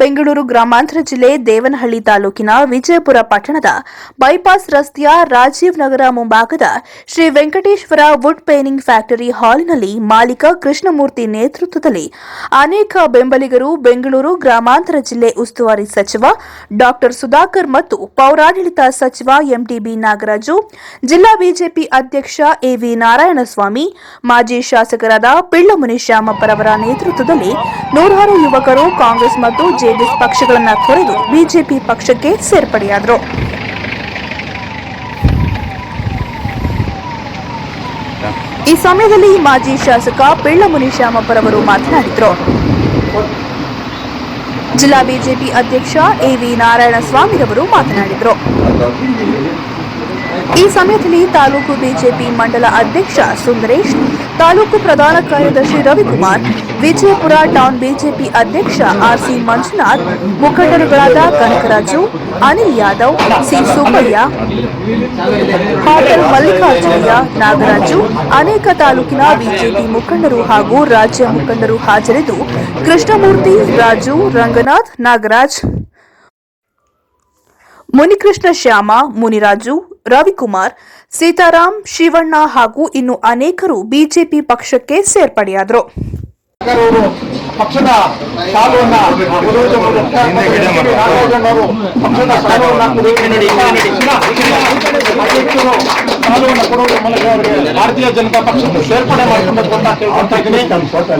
ಬೆಂಗಳೂರು ಗ್ರಾಮಾಂತರ ಜಿಲ್ಲೆ ದೇವನಹಳ್ಳಿ ತಾಲೂಕಿನ ವಿಜಯಪುರ ಪಟ್ಟಣದ ಬೈಪಾಸ್ ರಸ್ತೆಯ ರಾಜೀವ್ ನಗರ ಮುಂಭಾಗದ Shri Venkateshwara wood painting factory ಹಾಲ್ನಲ್ಲಿ ಮಾಲೀಕ ಕೃಷ್ಣಮೂರ್ತಿ ನೇತೃತ್ವದಲ್ಲಿ ಅನೇಕ ಬೆಂಬಲಿಗರು ಬೆಂಗಳೂರು ಗ್ರಾಮಾಂತರ ಜಿಲ್ಲೆ ಉಸ್ತುವಾರಿ ಸಚಿವ ಡಾಕ್ಟರ್ ಸುಧಾಕರ್ ಮತ್ತು ಪೌರಾಡಳಿತ ಸಚಿವ ಎಂಟಿಬಿ ನಾಗರಾಜು, ಜಿಲ್ಲಾ ಬಿಜೆಪಿ ಅಧ್ಯಕ್ಷ ಎವಿ ನಾರಾಯಣಸ್ವಾಮಿ, ಮಾಜಿ ಶಾಸಕರಾದ ಪಿಳ್ಳಮುನಿ ಶ್ಯಾಮಪ್ಪರವರ ನೇತೃತ್ವದಲ್ಲಿ ನೂರಾರು ಯುವಕರು ಕಾಂಗ್ರೆಸ್ ಮತ್ತು ಜೆಡಿಎಸ್ ಪಕ್ಷಗಳನ್ನು ತೊರೆದು ಬಿಜೆಪಿ ಪಕ್ಷಕ್ಕೆ ಸೇರ್ಪಡೆಯಾದರು. ಈ ಸಮಯದಲ್ಲಿ ಮಾಜಿ ಶಾಸಕ ಪಿಳ್ಳಮುನಿ ಶ್ಯಾಮಪ್ಪರವರು ಮಾತನಾಡಿದರು. ಜಿಲ್ಲಾ ಬಿಜೆಪಿ ಅಧ್ಯಕ್ಷ ಎವಿ ನಾರಾಯಣಸ್ವಾಮಿರವರು ಮಾತನಾಡಿದರು. ಈ ಸಮಯದಲ್ಲಿ ತಾಲೂಕು ಬಿಜೆಪಿ ಮಂಡಲ ಅಧ್ಯಕ್ಷ ಸುಂದರೇಶ್, ತಾಲೂಕು ಪ್ರಧಾನ ಕಾರ್ಯದರ್ಶಿ ರವಿಕುಮಾರ್, ವಿಜಯಪುರ ಟೌನ್ ಬಿಜೆಪಿ ಅಧ್ಯಕ್ಷ ಆರ್ಸಿ ಮಂಜುನಾಥ್, ಮುಖಂಡರುಗಳಾದ ಕನಕರಾಜು, ಅನಿಲ್ ಯಾದವ್, ಸಿ ಸುಬ್ಬಯ್ಯ ಹಾಟಲ್ ಮಲ್ಲಿಕಾರ್ಜುನಯ್ಯ, ನಾಗರಾಜು, ಅನೇಕ ತಾಲೂಕಿನ ಬಿಜೆಪಿ ಮುಖಂಡರು ಹಾಗೂ ರಾಜ್ಯ ಮುಖಂಡರು ಹಾಜರಿದ್ದು, ಕೃಷ್ಣಮೂರ್ತಿ, ರಾಜು, ರಂಗನಾಥ್, ನಾಗರಾಜ್, ಮುನಿಕೃಷ್ಣ ಶ್ಯಾಮ, ಮುನಿರಾಜು ರವಿಕುಮಾರ್ ಸೀತಾರಾಮ್ ಶಿವಣ್ಣ ಹಾಗೂ ಇನ್ನು ಅನೇಕರು ಬಿಜೆಪಿ ಪಕ್ಷಕ್ಕೆ ಸೇರ್ಪಡೆಯಾದರು. ಪಕ್ಷದ ಸಾಲುವನ್ನ ಕೊಡುವುದರ ಮೂಲಕ ರಾಘವೇಂದ್ರವರು ಪಕ್ಷದ ಸಾಲುವನ್ನ ಸಾಲುವನ್ನ ಕೊಡುವುದರ ಮೂಲಕ ಅವರಿಗೆ ಭಾರತೀಯ ಜನತಾ ಪಕ್ಷಕ್ಕೆ ಸೇರ್ಪಡೆ ಮಾಡಿಕೊಂಡು ಅಂತ ಕೇಳ್ಕೊಳ್ತಾ ಇದ್ದೀನಿ. ಸ್ವಲ್ಪ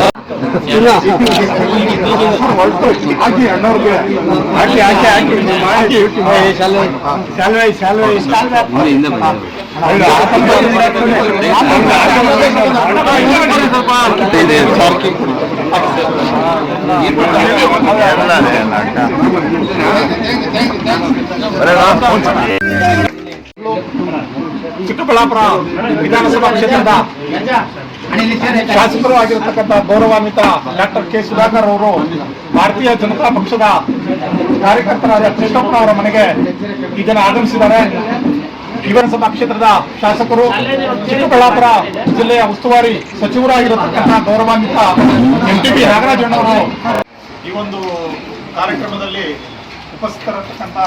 ಅವರು ಹಾಕಿ ಅಣ್ಣವ್ರಿಗೆ ಹಾಕಿ ಹಾಕಿ ಹಾಕಿ ಶಾಲ್ವೆ ಚಿಕ್ಕಬಳ್ಳಾಪುರ ವಿಧಾನಸಭಾ ಕ್ಷೇತ್ರದ ಶಾಸಕರು ಆಗಿರತಕ್ಕಂಥ ಗೌರವಾನ್ವಿತ ಡಾಕ್ಟರ್ ಕೆ ಸುಧಾಕರ್ ಅವರು ಭಾರತೀಯ ಜನತಾ ಪಕ್ಷದ ಕಾರ್ಯಕರ್ತರಾದ ಕೃಷ್ಣಪ್ಪ ಅವರ ಮನೆಗೆ ಈ ಜನ ಆಗಮಿಸಿದ್ದಾರೆ. ವಿಧಾನಸಭಾ ಕ್ಷೇತ್ರದ ಶಾಸಕರು ಚಿಕ್ಕಬಳ್ಳಾಪುರ ಜಿಲ್ಲೆಯ ಉಸ್ತುವಾರಿ ಸಚಿವರಾಗಿರತಕ್ಕಂಥ ಗೌರವಾನ್ವಿತ ಎಂ ಟಿ ಬಿ ನಾಗರಾಜಣ್ಣವರು ಈ ಒಂದು ಕಾರ್ಯಕ್ರಮದಲ್ಲಿ ಉಪಸ್ಥಿತರತಕ್ಕಂಥ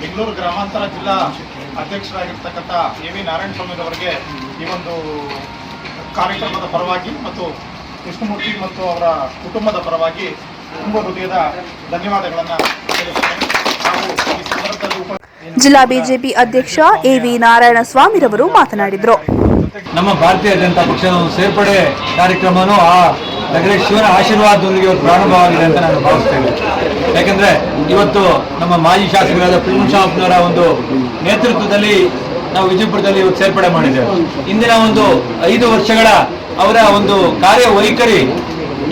ಬೆಂಗಳೂರು ಗ್ರಾಮಾಂತರ ಜಿಲ್ಲಾ ಅಧ್ಯಕ್ಷರಾಗಿರ್ತಕ್ಕಂಥ ಎ ವಿ ನಾರಾಯಣಸ್ವಾಮಿರವರಿಗೆ ಈ ಒಂದು ಕಾರ್ಯಕ್ರಮದ ಪರವಾಗಿ ಮತ್ತು ಕೃಷ್ಣಮೂರ್ತಿ ಮತ್ತು ಅವರ ಕುಟುಂಬದ ಪರವಾಗಿ ತುಂಬ ಹೃದಯದ ಧನ್ಯವಾದಗಳನ್ನು ತಿಳಿಸುತ್ತೇನೆ ಹಾಗೂ ಈ ಸಂದರ್ಭದಲ್ಲಿ ಉಪ ಜಿಲ್ಲಾ ಬಿಜೆಪಿ ಅಧ್ಯಕ್ಷ ಎವಿ ನಾರಾಯಣಸ್ವಾಮಿರವರು ಮಾತನಾಡಿದರು. ನಮ್ಮ ಭಾರತೀಯ ಜನತಾ ಪಕ್ಷದ ಒಂದು ಸೇರ್ಪಡೆ ಕಾರ್ಯಕ್ರಮನೂ ಆ ನಗರೇಶ್ವರ ಆಶೀರ್ವಾದದೊಂದಿಗೆ ಇವತ್ತು ಪ್ರಾರಂಭವಾಗಿದೆ ಅಂತ ನಾನು ಭಾವಿಸ್ತೇನೆ. ಯಾಕಂದ್ರೆ ಇವತ್ತು ನಮ್ಮ ಮಾಜಿ ಶಾಸಕರಾದ ಪ್ರಿಮಶಾಪ್ನವರ ಒಂದು ನೇತೃತ್ವದಲ್ಲಿ ನಾವು ವಿಜಯಪುರದಲ್ಲಿ ಇವತ್ತು ಸೇರ್ಪಡೆ ಮಾಡಿದ್ದೇವೆ. ಇಂದಿನ ಒಂದು ಐದು ವರ್ಷಗಳ ಅವರ ಒಂದು ಕಾರ್ಯವೈಖರಿ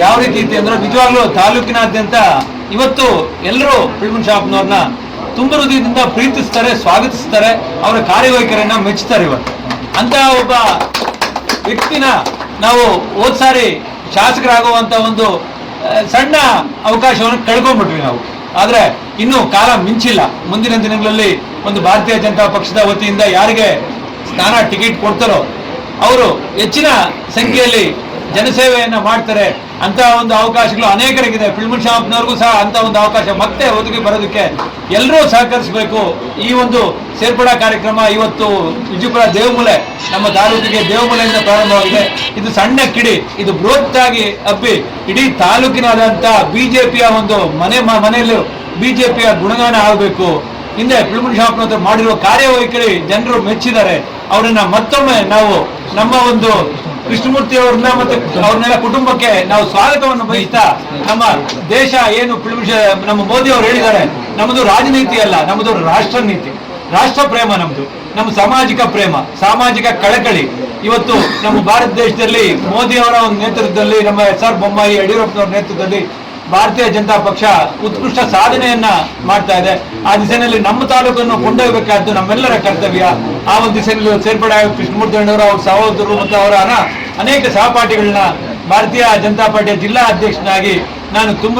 ಯಾವ ರೀತಿ ಇತ್ತು ಅಂದ್ರೆ ನಿಜವಾಗ್ಲೂ ತಾಲೂಕಿನಾದ್ಯಂತ ಇವತ್ತು ಎಲ್ಲರೂ ಫಿಲ್ಮನ್ ಶಾಪ್ನವ್ರನ್ನ ತುಂಬ ಹೃದಯದಿಂದ ಪ್ರೀತಿಸ್ತಾರೆ, ಸ್ವಾಗತಿಸ್ತಾರೆ. ಅವರ ಕಾರ್ಯವೈಖರಿಯನ್ನ ಮೆಚ್ಚುತ್ತಾರೆ ಇವತ್ತು ಅಂತ ಒಬ್ಬ ವ್ಯಕ್ತಿನ ನಾವು ಹೋದ್ ಸಾರಿ ಶಾಸಕರಾಗುವಂತ ಒಂದು ಸಣ್ಣ ಅವಕಾಶವನ್ನು ಕಳ್ಕೊಂಡ್ಬಿಟ್ವಿ ನಾವು. ಆದ್ರೆ ಇನ್ನು ಕಾಲ ಮಿಂಚಿಲ್ಲ. ಮುಂದಿನ ದಿನಗಳಲ್ಲಿ ಒಂದು ಭಾರತೀಯ ಜನತಾ ಪಕ್ಷದ ವತಿಯಿಂದ ಯಾರಿಗೆ ಸ್ಥಾನ ಟಿಕೆಟ್ ಕೊಡ್ತಾರೋ, ಅವರು ಹೆಚ್ಚಿನ ಸಂಖ್ಯೆಯಲ್ಲಿ ಜನಸೇವೆಯನ್ನ ಮಾಡ್ತಾರೆ. ಅಂತ ಒಂದು ಅವಕಾಶಗಳು ಅನೇಕರಿಗಿದೆ. ಫಿಲ್ಮ್ ಶಾಪ್ನವ್ರಿಗೂ ಸಹ ಅಂತ ಒಂದು ಅವಕಾಶ ಮತ್ತೆ ಒದಗಿ ಬರೋದಕ್ಕೆ ಎಲ್ಲರೂ ಸಹಕರಿಸಬೇಕು. ಈ ಒಂದು ಸೇರ್ಪಡಾ ಕಾರ್ಯಕ್ರಮ ಇವತ್ತು ವಿಜಯಪುರ ದೇವಮೂಲೆ, ನಮ್ಮ ತಾಲೂಕಿಗೆ ದೇವಮೂಲೆಯಿಂದ ಪ್ರಾರಂಭವಾಗಿದೆ. ಇದು ಸಣ್ಣ ಕಿಡಿ, ಇದು ಬೃಹತ್ ಆಗಿ ಹಬ್ಬಿ ಇಡೀ ತಾಲೂಕಿನಾದಂತ ಬಿಜೆಪಿಯ ಒಂದು ಮನೆ, ಮನೆಯಲ್ಲೂ ಬಿಜೆಪಿಯ ಗುಣಗಾನ ಆಗಬೇಕು ಹಿಂದೆ ಶಾಪ್ನ ಹತ್ರ ಮಾಡಿರುವ ಕಾರ್ಯವೈಖರಿ ಜನರು ಮೆಚ್ಚಿದ್ದಾರೆ. ಅವರನ್ನ ಮತ್ತೊಮ್ಮೆ ನಾವು ನಮ್ಮ ಒಂದು ಕೃಷ್ಣಮೂರ್ತಿ ಅವ್ರನ್ನ ಮತ್ತೆ ಅವ್ರನ್ನೆಲ್ಲ ಕುಟುಂಬಕ್ಕೆ ನಾವು ಸ್ವಾಗತವನ್ನು ಬಯಸ್ತಾ ನಮ್ಮ ದೇಶ ಏನು ಫಿಲ್ಮ್ ನಮ್ಮ ಮೋದಿ ಅವರು ಹೇಳಿದ್ದಾರೆ, ನಮ್ಮದು ರಾಜನೀತಿ ಅಲ್ಲ, ನಮ್ಮದು ರಾಷ್ಟ್ರ ನೀತಿ ರಾಷ್ಟ್ರ ಪ್ರೇಮ ನಮ್ದು, ನಮ್ಮ ಸಾಮಾಜಿಕ ಪ್ರೇಮ, ಸಾಮಾಜಿಕ ಕಳಕಳಿ. ಇವತ್ತು ನಮ್ಮ ಭಾರತ ದೇಶದಲ್ಲಿ ಮೋದಿ ಅವರ ಒಂದು ನೇತೃತ್ವದಲ್ಲಿ ನಮ್ಮ ಎಸ್ ಆರ್ ಬೊಮ್ಮಾಯಿ ಯಡಿಯೂರಪ್ಪನವರ ನೇತೃತ್ವದಲ್ಲಿ ಭಾರತೀಯ ಜನತಾ ಪಕ್ಷ ಉತ್ಕೃಷ್ಟ ಸಾಧನೆಯನ್ನ ಮಾಡ್ತಾ ಇದೆ. ಆ ದಿಸೆಯಲ್ಲಿ ನಮ್ಮ ತಾಲೂಕನ್ನು ಕೊಂಡೊಯ್ಯಬೇಕಾದ್ದು ನಮ್ಮೆಲ್ಲರ ಕರ್ತವ್ಯ. ಆ ಒಂದು ದಿಸೆಯಲ್ಲಿ ಸೇರ್ಪಡೆ ಕೃಷ್ಣಮೂರ್ತಿ ಅಣ್ಣವರು ಅವ್ರ ಸಹೋದರರು ಮತ್ತು ಅವರ ಅನ- ಅನೇಕ ಸಹಪಾಠಿಗಳನ್ನ ಭಾರತೀಯ ಜನತಾ ಪಾರ್ಟಿಯ ಜಿಲ್ಲಾ ಅಧ್ಯಕ್ಷನಾಗಿ ನಾನು ತುಂಬ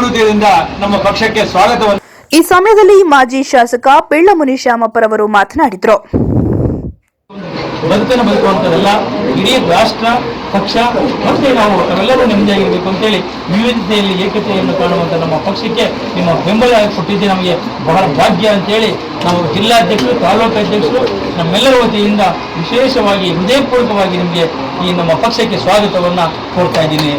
ನಮ್ಮ ಪಕ್ಷಕ್ಕೆ ಸ್ವಾಗತವನ್ನು ಈ ಸಮಯದಲ್ಲಿ ಮಾಜಿ ಶಾಸಕ ಪಿಳ್ಳಮುನಿ ಶ್ಯಾಮಪ್ಪರವರು ಮಾತನಾಡಿದರು. ಬದುಕನ್ನು ಬದುಕುವಂಥದ್ದಲ್ಲ. ಇಡೀ ರಾಷ್ಟ್ರ, ಪಕ್ಷ ಮತ್ತೆ ನಾವು ನಾವೆಲ್ಲರೂ ನೆಮ್ಮದಿಯಾಗಿರ್ಬೇಕು ಅಂತೇಳಿ ವಿವಿಧತೆಯಲ್ಲಿ ಏಕತೆಯನ್ನು ಕಾಣುವಂಥ ನಮ್ಮ ಪಕ್ಷಕ್ಕೆ ನಿಮ್ಮ ಬೆಂಬಲ ಕೊಟ್ಟಿದ್ದೆ ನಮಗೆ ಬಹಳ ಭಾಗ್ಯ ಅಂತೇಳಿ ನಾವು ಜಿಲ್ಲಾಧ್ಯಕ್ಷರು, ತಾಲೂಕು ಅಧ್ಯಕ್ಷರು ನಮ್ಮೆಲ್ಲರ ವತಿಯಿಂದ ವಿಶೇಷವಾಗಿ ಹೃದಯಪೂರ್ವಕವಾಗಿ ನಿಮಗೆ ಈ ನಮ್ಮ ಪಕ್ಷಕ್ಕೆ ಸ್ವಾಗತವನ್ನು ಕೋರ್ತಾ ಇದ್ದೀನಿ.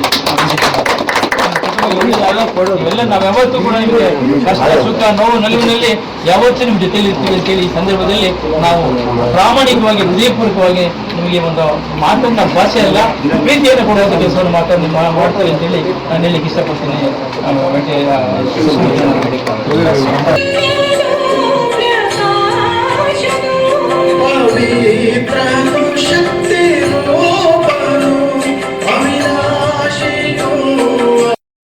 ಇವೆಲ್ಲ ನಾವು ಯಾವತ್ತೂ ಕೂಡ ನಿಮಗೆ ಕಷ್ಟ, ಸುಖ, ನೋವು, ನಲಿವಿನಲ್ಲಿ ಯಾವತ್ತೂ ನಿಮ್ಮ ಜೊತೆಲಿ ಇರ್ತೀವಿ ಅಂತೇಳಿ ಈ ಸಂದರ್ಭದಲ್ಲಿ ನಾವು ಪ್ರಾಮಾಣಿಕವಾಗಿ, ಹೃದಯಪೂರ್ವಕವಾಗಿ ನಿಮಗೆ ಒಂದು ಮಾತನ್ನ ಭಾಷೆ ಅಲ್ಲ, ಪ್ರೀತಿಯನ್ನು ಕೊಡುವಂಥ ಕೆಲಸವನ್ನು ಮಾತಾಡಿ ಮಾಡ್ತಾರೆ ಅಂತೇಳಿ ನಾನು ಹೇಳಲಿಕ್ಕೆ ಇಷ್ಟಪಡ್ತೀನಿ.